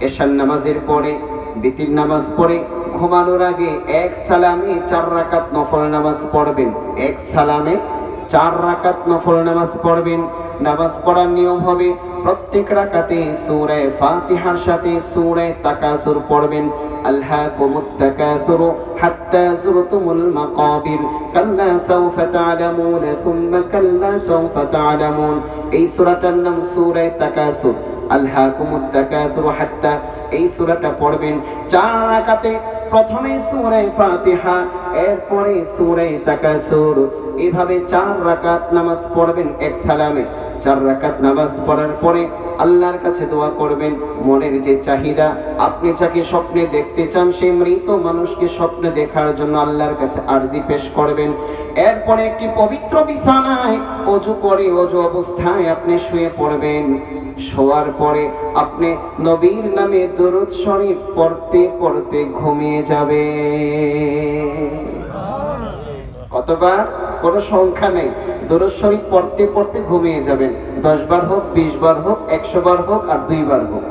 এশার নামাজের পরে, বিতির নামাজ পড়ে, ঘুমানোর আগে এক সালামে চার রাকাত নফল নামাজ পড়বেন। এক সালামে চার রাকাত নফল নামাজ পড়বেন। নামাজ পড়ার নিয়ম হবে, প্রত্যেক রাকাতে সূরায়ে ফাতিহার সাথে সূরায়ে তাকাসুর পড়বেন। আলহাকুমুত তাকাসুর হাত্তা যুরতুমুল মাকাবির, কাল্লা সাউফা তা'লামুন, সুম্মা কাল্লা সাউফা তা'লামুন। এই সূরাটার নাম সূরায়ে তাকাসুর। আলহাকুমুত তাকাসুর হাত্তা, এই সূরাটা পড়বেন। চার রাকাতে প্রথমে সূরা ফাতিহা, এরপরে সূরা তাকাসুর এভাবে চার রাকাত নামাজ পড়বেন এক সালামে। চার রাকাত নামাজ পড়ার পরে আল্লাহর কাছে দোয়া করবেন, মনের যে চাহিদা, আপনি যাকে স্বপ্নে দেখতে চান সেই মৃত মানুষকে স্বপ্নে দেখার জন্য আল্লাহর কাছে আরজি পেশ করবেন। এরপরে একটি পবিত্র বিছানায় অজু করে অজু অবস্থায় আপনি শুয়ে পড়বেন। শোয়ার পরে আপনি নবীর নামে দরুদ শরীফ পড়তে পড়তে ঘুমিয়ে যাবে কতবার? কোনো সংখ্যা নেই। দরুদ শরীফ পড়তে পড়তে ঘুমিয়ে যাবেন। দশ বার হোক, বিশ বার হোক, একশো বার হোক আর দুই বার হোক।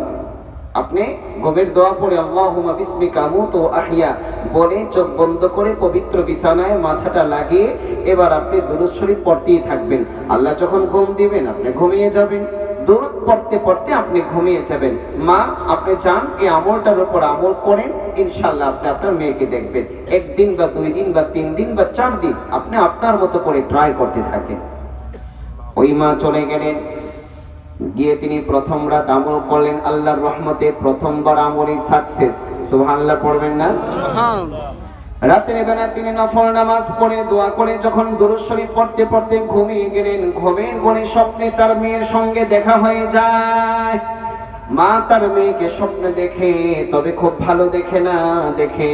আপনি গভীর দোয়া পড়ে আল্লাহুমা বিসমিকা মুত ওয়া আহিয়া বলে চোখ বন্ধ করে পবিত্র বিছানায় মাথাটা লাগিয়ে এবার আপনি দুরূদ শরীফ পড়তেই থাকবেন। আল্লাহ যখন ঘুম দিবেন, আপনি ঘুমিয়ে যাবেন। দরুদ পড়তে পড়তে আপনি ঘুমিয়ে যাবেন। মা, আপনি চান এই আমলটার উপর আমল করেন ইনশাল্লাহ আপনি আপনার মেয়েকে দেখবেন। একদিন বা দুই দিন বা তিন দিন বা চার দিন আপনি আপনার মতো করে ট্রাই করতে থাকেন। ওই মা চলে গেলেন। গিয়ে তিনি প্রথম রাত আমল করলেন, আল্লাহর রহমতে প্রথমবার আমলই সাকসেস সুবহানাল্লাহ, পড়বেন না? রাতের বেলা তিনি নফল নামাজ পড়ে দোয়া করে যখন দুরূদ শরীফ পড়তে পড়তে ঘুমিয়ে গেলেন, ঘুমের ঘরে স্বপ্নে তার মেয়ের সঙ্গে দেখা হয়ে যায়। মা তার মেয়েকে স্বপ্নে দেখে, তবে খুব ভালো দেখে না, দেখে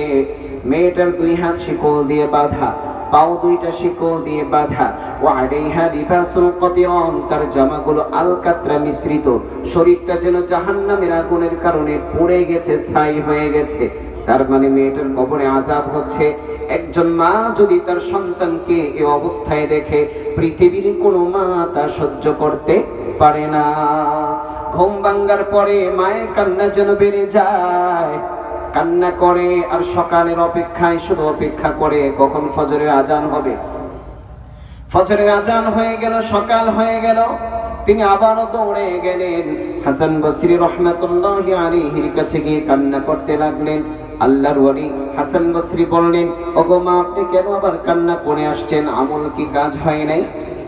মেয়েটার দুই হাত শিকল দিয়ে বাঁধা, পাও দুইটা শিকল দিয়ে বাঁধা। ও আলাইহা লিবাসুল কতিরন, তার জামাগুলো আলকাতরা মিশ্রিত। শরীরটা যেন জাহান্নামের আগুনের কারণে পড়ে গেছে, ছাই হয়ে গেছে। তার মানে মেয়েটার কবরে আজাব হচ্ছে। একজন মা যদি তার সন্তানকে এ অবস্থায় দেখে, পৃথিবীর কোনো মা তা সহ্য করতে পারে না। ঘুম ভাঙ্গার পরে মায়ের কান্না যেন বেড়ে যায়। কান্না করে আর সকালের অপেক্ষায় শুধু অপেক্ষা করে কখন ফজরের আজান হবে? ফজরের আজান হয়ে গেল, সকাল হয়ে গেল। তিনি আবারও দৌড়ে গেলেন। হাসান বসরি রহমাতুল্লাহ আলাইহির কাছে গিয়ে কান্না করতে লাগলেন। আল্লাহর ওয়ালি হাসান বসরি বললেন, ওগো মা, আপনি কেন আবার কান্না করে আসছেন? আমল কি কাজ হয় নাই?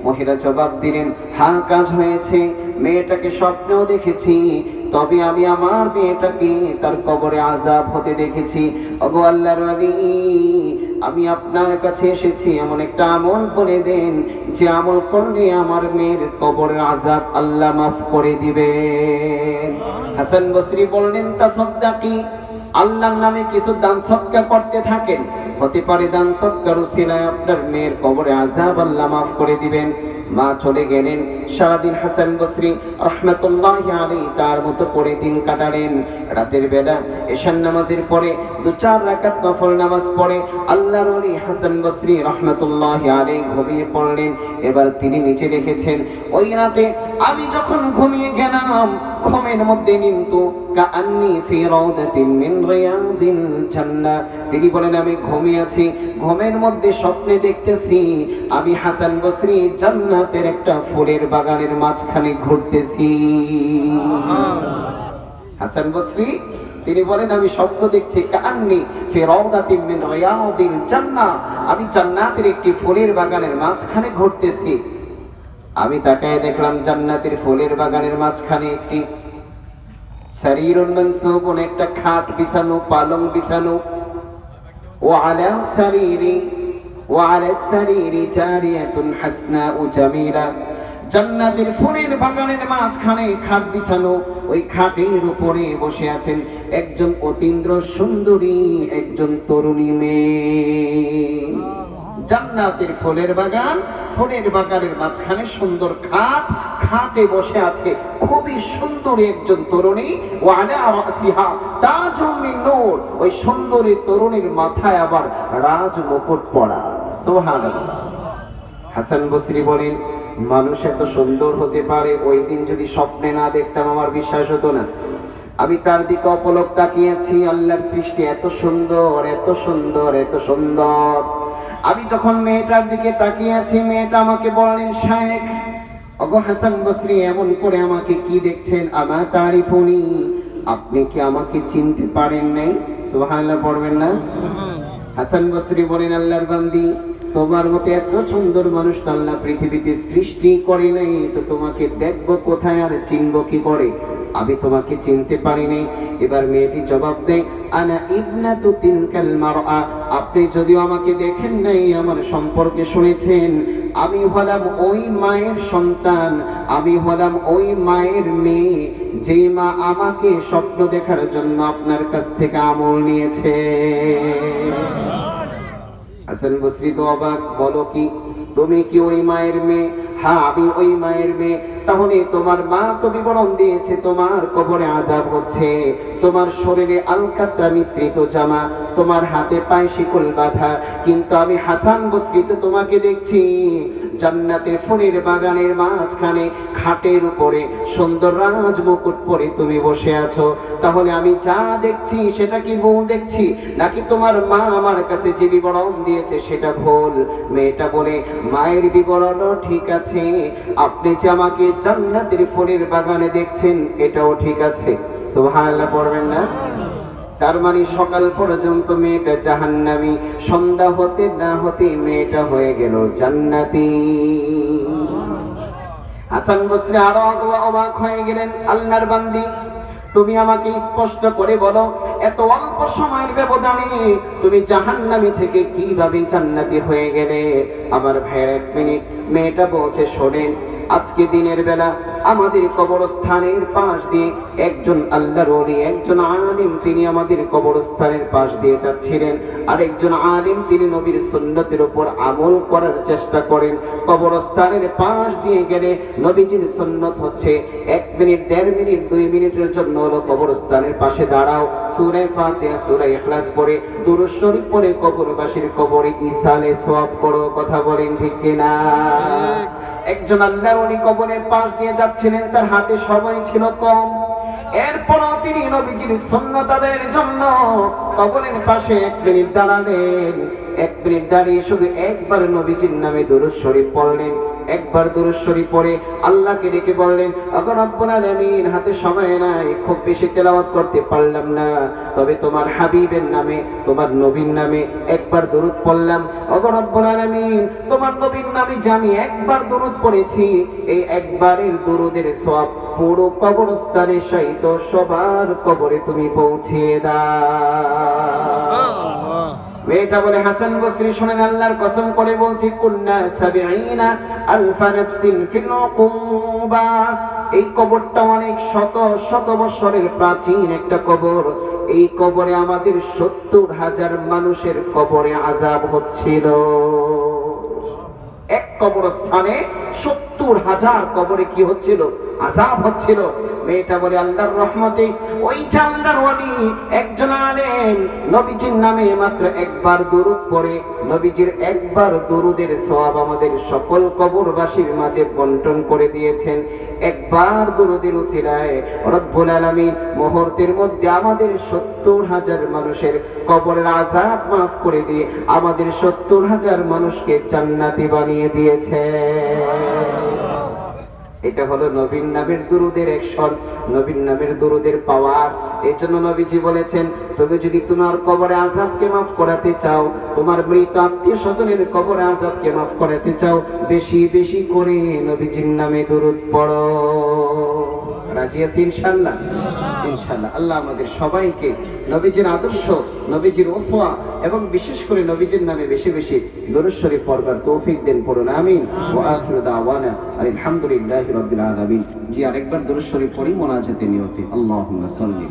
মহিলা জবাব দিলেন হ্যাঁ কাজ হয়েছে। মেয়েটাকে স্বপ্নেও দেখেছি। তবে আমি আমার মেয়েটাকে তার কবরে আজাব হতে দেখেছি। ওগো আল্লাহর ওয়ালি আমি আপনার কাছে এসেছি এমন একটা আমল বলে দেন, যে আমল করলে আমার মেয়ের কবরের আজাব আল্লাহ মাফ করে দিবেন। হাসান বসরি বললেন, তা সদ্দাকি আল্লাহর নামে কিছু দান সৎকার করতে থাকেন? হতে পারে দান সৎকার আপনার মেয়ের কবরে আজাব আল্লাহ মাফ করে দিবেন। মা চলে গেলেন। সারাদিন হাসান বসরি রহমতুল্লাহ আলী তার মতো পরে দিন কাটালেন। রাতের বেলা এশান নামাজের পরে দু চার রাকাত নফল নামাজ পড়ে আল্লাহর ওলি হাসান বসরি রহমতুল্লাহ আলী ঘুমিয়ে পড়লেন। এবার তিনি নিচে রেখেছেন, ওই রাতে আমি যখন ঘুমিয়ে গেলাম, ঘুমের মধ্যে কিন্তু কাআন্নি ফি রাউদাতিন মিন রিয়াদিল জান্নাহ। তিনি বলেন, আমি ঘুমিয়ে আছি, ঘুমের মধ্যে স্বপ্নে দেখতেছি, আমি হাসান বসরি জান্নাতের একটা ফুলের বাগানের মাঝখানে ঘুরতেছি। হাসান বসরি, তিনি বলেন, আমি স্বপ্ন দেখছি কান্নি ফি রাউদাতিন মিন রিয়াদিল জান্নাহ আমি জান্নাতের একটি ফুলের বাগানের মাঝখানে ঘুরতেছি। আমি তাকায় দেখলাম, জান্নাতের ফুলের বাগানের মাঝখানে একটি শরীরুন মনসুবুন একটা খাট বিছানো, পালং বিছানো ও السرير وعلى السرير جارية حسناء جميلة জান্নাতের ফুলের বাগানের মাঝখানে খাট বিছানো, ওই খাটের উপরে বসে আছেন একজন অতীন্দ্র সুন্দরী, একজন তরুণী মেয়ে। জান্নাতের ফুলের বাগান, ফুলের বাগানের মাঝখানে সুন্দর খাট, খাটে বসে আছে খুবই সুন্দর একজন তরুণী ও আলা রাসিহা, তাজুম নূর। ওই সুন্দরী তরুণীর মাথায় আবার রাজ মুকুট পরা সুবহানাল্লাহ। হাসান বসরি বলেন, মানুষ এত সুন্দর হতে পারে, ওই দিন যদি স্বপ্নে না দেখতাম আমার বিশ্বাস হতো না। আমি তার দিকে অপলক তাকিয়েছি, আল্লাহর সৃষ্টি এত সুন্দর এত সুন্দর এত সুন্দর। আমি যখন মেয়েটার দিকে তাকিয়েছি মেয়েটা আমাকে বললেন, শায়েখ অগো হাসান বসরি, এমন করে আমাকে কি দেখছেন? আমা তারিফুনি। আপনি কি আমাকে চিনতে পারেন নাই? সুবহানাল্লাহ, পড়বেন না? হাসান বসরি বলেন, আল্লাহর বান্দি, তোমার মতো এত সুন্দর মানুষ আল্লাহ পৃথিবীতে সৃষ্টি করে নাই, তো তোমাকে দেখব কোথায় আর চিনবো কি করে? আমি তোমাকে চিনতে পারি নাই এবার মেয়েটি জবাব দেয়, আনা ইবনাতু তিনকাল মারআ। আপনি যদিও আমাকে দেখেন নাই, আমার সম্পর্কে শুনেছেন। আমি হলাম ওই মায়ের সন্তান, আমি হলাম ওই মায়ের মেয়ে, যে মা আমাকে স্বপ্ন দেখার জন্য আপনার কাছ থেকে আমল নিয়েছে। হাসান বসরি তো অবাক, বলো কি, তুমি কি ওই মায়ের মেয়ে? হ্যাঁ আমি ওই মায়ের মেয়ে। তাহলে তোমার মা তো বিবরণ দিয়েছে, তোমার কবরে আজাব হচ্ছে। তোমার শরীরে আলকাত্রা মিশ্রিত জামা, তোমার হাতে পায়ে শিকল বাঁধা। কিন্তু আমি হাসান বসরিত তোমাকে দেখছি, জান্নাতের ফুলের বাগানের মাঝখানে, খাটের উপরে, সুন্দর রাজ মুকুট পরে তুমি বসে আছো। তাহলে আমি যা দেখছি, সেটা কি ভুল দেখছি? নাকি তোমার মা আমার কাছে যে বিবরণ দিয়েছে, সেটা ভুল? মেয়েটা বলে, মায়ের বিবরণও ঠিক আছে আপনি যে আমাকে জান্নাতের ফুলের বাগানে দেখছেন, এটাও ঠিক আছে। সুবহানাল্লাহ, পড়বেন না? তার মানে সকাল পর্যন্ত মেয়েটা জাহান্নামী, সন্ধ্যা হতে না হতে মেয়েটা হয়ে গেল জান্নাতি। হাসান বসরি আরও অবাক হয়ে গেলেন, আল্লাহর বান্দি। তুমি আমাকে স্পষ্ট করে বলো, এত অল্প সময়ের ব্যবধানে তুমি জাহান্নামি থেকে কীভাবে জান্নাতি হয়ে গেলে? আমার ভাইয়ের এক মিনিট, মেয়েটা বলছে, শোনেন আজকে দিনের বেলা আমাদের কবরস্থানের পাশ দিয়ে একজন আল্লাহর ওলি, একজন আলিম তিনি আমাদের কবরস্থানের পাশ দিয়ে যাচ্ছিলেন। আর একজন আলিম তিনি নবীর সুন্নতের উপর আমল করার চেষ্টা করেন। কবরস্থানের পাশ দিয়ে গেলে নবীজির সুন্নত হচ্ছে এক মিনিট, দেড় মিনিট, দুই মিনিটের জন্য হলো কবরস্থানের পাশে দাঁড়াও। সুরে ফাতে সুরে ইখলাস পড়ে, দুরূদ শরীফ পড়ে, কবরবাসীর কবরে ইসালে সওয়াব করো, কথা বলেন ঠিক কিনা? একজন আল্লাহর উনি কবরের পাশ দিয়ে যাচ্ছিলেন, তার হাতে সময় ছিল কম। এরপরও তিনি নবীজির সুন্নতাদের জন্য কবরের পাশে এক মিনিট দাঁড়ালেন। এক মিনিট দাঁড়িয়ে শুধু একবার নবীজির নামে দুরুদ শরীফ পড়লেন। একবার দুরূদ শরীফ পড়ে আল্লাহকে ডেকে বললেন অগর রব্বুল আলামিন হাতে সময় নাই, খুব বেশি তেলাওয়াত করতে পারলাম না। তবে তোমার হাবিবের নামে, তোমার নবীর নামে একবার দরুদ পড়লাম। অগর রব্বুল আলামিন, তোমার নবীর নামে আমি একবার দরুদ পড়েছি, এই একবারের দরুদের সওয়াব পুরো কবরস্থানে সহিত সবার কবরে তুমি পৌঁছে দাও। মেয়েটা বলে হাসান বসরি শুনেন, আল্লাহর কসম করে বলছি, কুন্না সাবিঈনা আলফা নাফসিন ফিল উকুবা। এই কবরটা অনেক শত শত বছরের প্রাচীন একটা কবর। এই কবরে আমাদের সত্তর হাজার মানুষের কবরে আজাব হচ্ছিল। এক কবরস্থানে সত্তর হাজার কবরে কি হচ্ছিল? আজাব হচ্ছিল। মেয়েটা বলে, আল্লাহর রহমতে ওই আল্লাহর ওয়ালি, একজন আলেম। নবীজির নামে মাত্র একবার দুরুদ পড়ে। নবীজির একবার দুরুদের সওয়াব আমাদের সকল কবরবাসীর মাঝে বন্টন করে দিয়েছেন। একবার দুরুদের উসিলায়, রব্বুল আলামিন, মুহূর্তের মধ্যে আমাদের সত্তর হাজার মানুষের কবরের আজাব মাফ করে দিয়ে আমাদের সত্তর হাজার মানুষকে জান্নাতি বানিয়ে দিয়েছে এটা হলো নবীন নামের দুরুদের একশন, নবীন নামের দুরুদের পাওয়ার। এই জন্য নবীজি বলেছেন, তুমি যদি তোমার কবরে আজাবকে মাফ করাতে চাও, তোমার মৃত আত্মীয় স্বজনের কবরে আজাবকে মাফ করাতে চাও, বেশি বেশি করে নবীজির নামে দুরুদ পড়ো। রাজি আছি ইনশাল্লাহ ইনশাল্লাহ আল্লাহ আমাদের সবাইকে নবীজির আদর্শ, নবীজির ওসোয়া এবং বিশেষ করে নবীজির নামে বেশি বেশি গরুশ্বরী পর্বার তৌফিক দেন, পড়ুন, আমিন। ওয়া আখিরু দাওয়ানা আলহামদুলিল্লাহ রবিল আলামিন। জি, আরেকবার গরুশ্বরী পড়ি মোনাজাতে নিয়তে। আল্লাহ সাল্লি।